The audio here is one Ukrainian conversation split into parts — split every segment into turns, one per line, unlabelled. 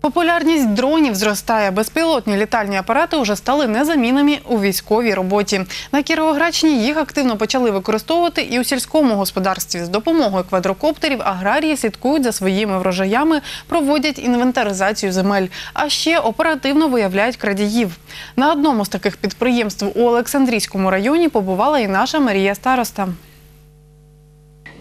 Популярність дронів зростає. Безпілотні літальні апарати вже стали незамінними у військовій роботі. На Кіровоградщині їх активно почали використовувати і у сільському господарстві. З допомогою квадрокоптерів аграрії слідкують за своїми врожаями, проводять інвентаризацію земель, а ще оперативно виявляють крадіїв. На одному з таких підприємств у Олександрійському районі побувала і наша Марія Староста.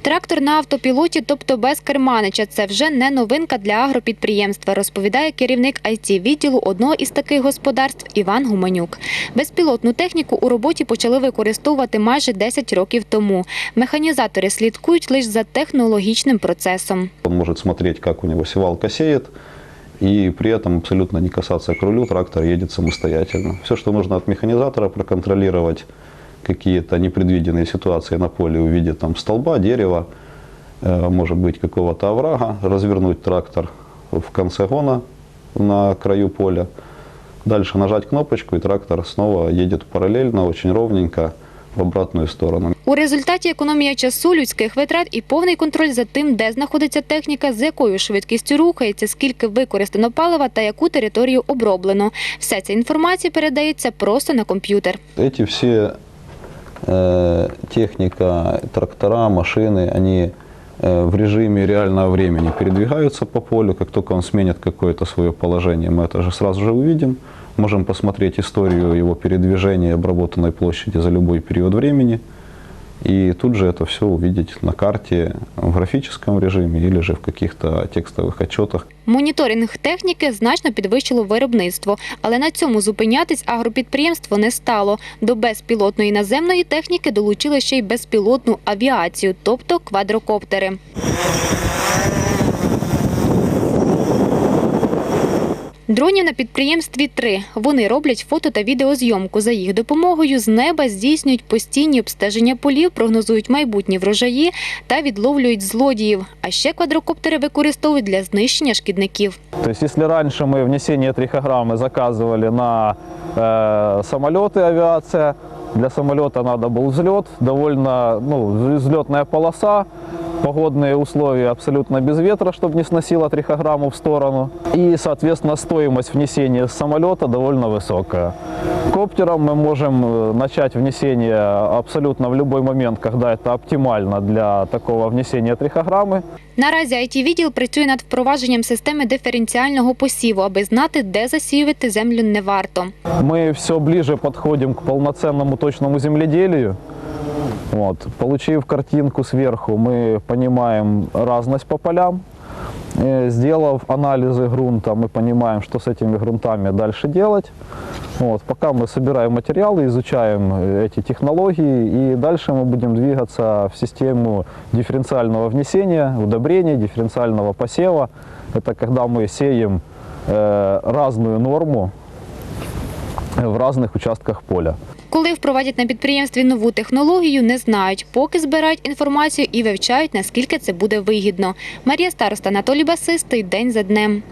Трактор на автопілоті, тобто без керманича, це вже не новинка для агропідприємства, розповідає керівник it відділу одного із таких господарств Іван Гуменюк. Безпілотну техніку у роботі почали використовувати майже 10 років тому. Механізатори слідкують лише за технологічним процесом.
Он может смотреть, как у него севалка сеет, и при этом абсолютно не касаться к рулю, трактор едет самостоятельно. Все, что нужно от механизатора, проконтролировать какие-то непредвиденные ситуации на поле в виде там, столба, дерева, э, может быть какого-то оврага, развернуть трактор в конце гона на краю поля, дальше нажать кнопочку, и трактор снова едет параллельно, очень ровненько в обратную сторону.
У результаті економія часу, людських витрат і повний контроль за тим, де знаходиться техніка, з якою швидкістю рухається, скільки використано палива та яку територію оброблено. Вся ця інформація передається просто на комп'ютер.
Эти все э, техника, трактора, машины, они э, в режиме реального времени передвигаются по полю. Как только он сменит какое-то свое положение, мы это же сразу же увидим. Можем посмотреть историю его передвижения и обработанной площади за любой период времени. И тут же это все увидеть на карте в графическом режиме или же в каких-то текстовых отчетах.
Моніторинг техніки значно підвищило виробництво, але на цьому зупинятись агропідприємство не стало. До безпілотної наземної техніки долучили ще й безпілотну авіацію, тобто квадрокоптери. Дронів на підприємстві три. Вони роблять фото та відеозйомку. За їх допомогою з неба здійснюють постійні обстеження полів, прогнозують майбутні врожаї та відловлюють злодіїв. А ще квадрокоптери використовують для знищення шкідників.
То есть, если раньше мы внесение трихограммы заказывали на э, самолеты, авиация, для самолета надо был взлет, довольно ну, взлетная полоса, погодные условия абсолютно без ветра, чтобы не сносило трихограмму в сторону. И, соответственно, стоимость внесения с самолета довольно высокая. Коптером мы можем э, начать внесение абсолютно в любой момент, когда это оптимально для такого внесения трихограммы.
Наразі it відділ працює над впровадженнем системи диференціального посіву, аби знати, де засіювати землю не варто.
Мы все ближе подходим к полноценному точному земледелию. Вот. Получив картинку сверху, мы понимаем разность по полям. Э, Сделав анализы грунта, мы понимаем, что с этими грунтами дальше делать. Вот. Пока мы собираем материалы, изучаем э, эти технологии, и дальше мы будем двигаться в систему дифференциального внесения, удобрений, дифференциального посева. Это когда мы сеем э, разную норму в різних участках поля.
Коли впровадять на підприємстві нову технологію, не знають, поки збирають інформацію і вивчають, наскільки це буде вигідно. Марія Староста, Анатолій Басистий, день за днем.